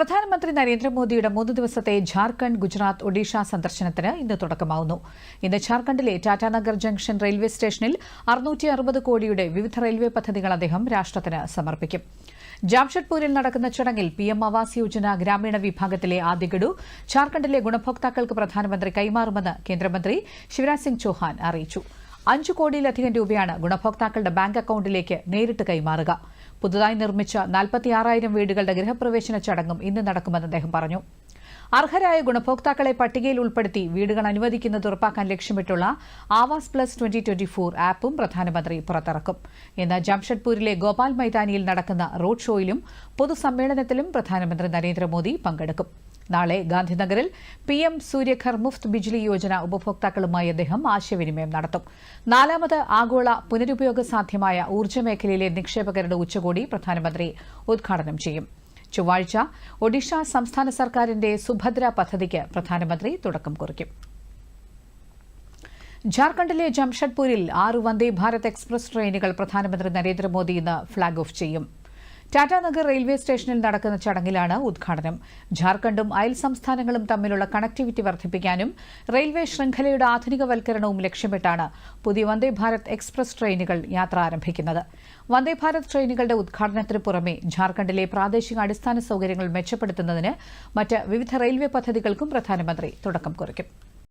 പ്രധാനമന്ത്രി നരേന്ദ്രമോദിയുടെ മൂന്ന് ദിവസത്തെ ജാർഖണ്ഡ് ഗുജറാത്ത് ഒഡീഷ സന്ദർശനത്തിന് ഇന്ന് തുടക്കമാവുന്നു. ഇന്ന് ജാർഖണ്ഡിലെ ടാറ്റാനഗർ ജംഗ്ഷൻ റെയിൽവേ സ്റ്റേഷനിൽ അറുന്നൂറ്റി അറുപത് കോടിയുടെ വിവിധ റെയിൽവേ പദ്ധതികൾ അദ്ദേഹം രാഷ്ട്രത്തിന് സമർപ്പിക്കും. ജാംഷഡ്പൂരിൽ നടക്കുന്ന ചടങ്ങിൽ പി എം ആവാസ് യോജന ഗ്രാമീണ വിഭാഗത്തിലെ ആദ്യ ഗഡു ജാർഖണ്ഡിലെ ഗുണഭോക്താക്കൾക്ക് പ്രധാനമന്ത്രി കൈമാറുമെന്ന് കേന്ദ്രമന്ത്രി ശിവരാജ് സിംഗ് ചൌഹാൻ അറിയിച്ചു. അഞ്ചു കോടിയിലധികം രൂപയാണ് ഗുണഭോക്താക്കളുടെ ബാങ്ക് അക്കൌണ്ടിലേക്ക് നേരിട്ട് കൈമാറുക. പുതുതായി നിർമ്മിച്ച നാൽപ്പത്തിയാറായിരം വീടുകളുടെ ഗൃഹപ്രവേശന ചടങ്ങും ഇന്ന് നടക്കുമെന്ന് അദ്ദേഹം പറഞ്ഞു. അർഹരായ ഗുണഭോക്താക്കളെ പട്ടികയിൽ ഉൾപ്പെടുത്തി വീടുകൾ അനുവദിക്കുന്നത് ഉറപ്പാക്കാൻ ലക്ഷ്യമിട്ടുള്ള Awas plus twenty twenty four ആപ്പും പ്രധാനമന്ത്രി പുറത്തിറക്കും. ഇന്ന് ജംഷഡ്പൂരിലെ ഗോപാൽ മൈതാനിയിൽ നടക്കുന്ന റോഡ് ഷോയിലും പൊതുസമ്മേളനത്തിലും പ്രധാനമന്ത്രി നരേന്ദ്രമോദി പങ്കെടുക്കും. നാളെ ഗാന്ധിനഗറിൽ പി എം സൂര്യഘർ മുഫ്ത് ബിജ്ലി യോജന ഉപഭോക്താക്കളുമായി അദ്ദേഹം ആശയവിനിമയം നടത്തും. നാലാമത് ആഗോള പുനരുപയോഗ സാധ്യമായ ഊർജ മേഖലയിലെ നിക്ഷേപകരുടെ ഉച്ചകോടി പ്രധാനമന്ത്രി ഉദ്ഘാടനം ചെയ്യും. ചൊവ്വാഴ്ച ഒഡീഷ സംസ്ഥാന സർക്കാരിന്റെ സുഭദ്ര പദ്ധതിക്ക് പ്രധാനമന്ത്രി തുടക്കം കുറിക്കും. ജാർഖണ്ഡിലെ ജംഷഡ്പൂരിൽ ആറ് വന്ദേ ഭാരത് എക്സ്പ്രസ് ട്രെയിനുകൾ പ്രധാനമന്ത്രി നരേന്ദ്രമോദി ഇന്ന് ഫ്ളാഗ് ഓഫ് ചെയ്യും. ടാറ്റാനഗർ റെയിൽവേ സ്റ്റേഷനിൽ നടക്കുന്ന ചടങ്ങിലാണ് ഉദ്ഘാടനം. ജാർഖണ്ഡും അയൽ സംസ്ഥാനങ്ങളും തമ്മിലുള്ള കണക്ടിവിറ്റി വർദ്ധിപ്പിക്കാനും റെയിൽവേ ശൃംഖലയുടെ ആധുനികവൽക്കരണവും ലക്ഷ്യമിട്ടാണ് പുതിയ വന്ദേ ഭാരത് എക്സ്പ്രസ് ട്രെയിനുകൾ യാത്ര ആരംഭിക്കുന്നത്. വന്ദേ ഭാരത് ട്രെയിനുകളുടെ ഉദ്ഘാടനത്തിന് പുറമെ ജാർഖണ്ഡിലെ പ്രാദേശിക അടിസ്ഥാന സൌകര്യങ്ങൾ മെച്ചപ്പെടുത്തുന്നതിന് മറ്റ് വിവിധ റെയിൽവേ പദ്ധതികൾക്കും പ്രധാനമന്ത്രി തുടക്കം കുറിക്കും.